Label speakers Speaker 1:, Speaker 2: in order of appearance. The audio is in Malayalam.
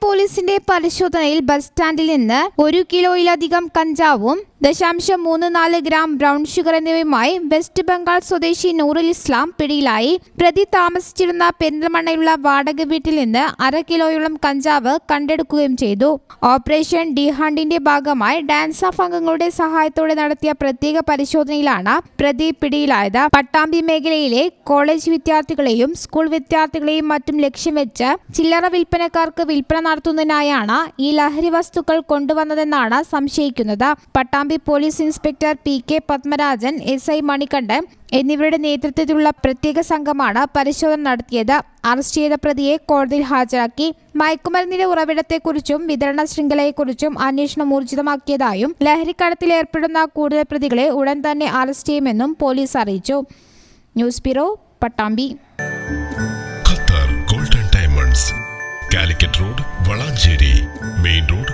Speaker 1: പോലീസിന്റെ പരിശോധനയിൽ ബസ് സ്റ്റാൻഡിൽ നിന്ന് ഒരു കിലോയിലധികം കഞ്ചാവും ദശാംശം മൂന്ന് നാല് ഗ്രാം ബ്രൗൺ ഷുഗർ എന്നിവയുമായി വെസ്റ്റ് ബംഗാൾ സ്വദേശി നൂറുൽ ഇസ്ലാം പിടിയിലായി. പ്രതി താമസിച്ചിരുന്ന പെരിന്തൽമണ്ണയിലുള്ള വാടക വീട്ടിൽ നിന്ന് അര കിലോയോളം കഞ്ചാവ് കണ്ടെടുക്കുകയും ചെയ്തു. ഓപ്പറേഷൻ ഡി ഹണ്ടിന്റെ ഭാഗമായി ഡാൻസ് ഓഫ് അംഗങ്ങളുടെ സഹായത്തോടെ നടത്തിയ പ്രത്യേക പരിശോധനയിലാണ് പ്രതി പിടിയിലായത്. പട്ടാമ്പി മേഖലയിലെ കോളേജ് വിദ്യാർത്ഥികളെയും സ്കൂൾ വിദ്യാർത്ഥികളെയും മറ്റും ലക്ഷ്യം വെച്ച് ചില്ലറ വിൽപ്പനക്കാർക്ക് വിൽപ്പന നടത്തുന്നതിനായാണ് ഈ ലഹരി വസ്തുക്കൾ കൊണ്ടുവന്നതെന്നാണ് സംശയിക്കുന്നത്. Pattambi police inspector P K Padmarajan S I Manikandan എന്നിവരുടെ നേതൃത്വത്തിലുള്ള പ്രത്യേക സംഘമാണ് പരിശോധന നടത്തിയത്. അറസ്റ്റ് ചെയ്ത പ്രതിയെ കോടതിയിൽ ഹാജരാക്കി. മയക്കുമരുന്നിന്റെ ഉറവിടത്തെക്കുറിച്ചും വിതരണ ശൃംഖലയെക്കുറിച്ചും അന്വേഷണം ഊർജിതമാക്കിയതായും ലഹരിക്കടത്തിൽ ഏർപ്പെടുന്ന കൂടുതൽ പ്രതികളെ ഉടൻ തന്നെ അറസ്റ്റ് ചെയ്യുമെന്നും പോലീസ് അറിയിച്ചു. News bureau Pattambi.
Speaker 2: Qatar golden diamonds Calicut road Valanchery main road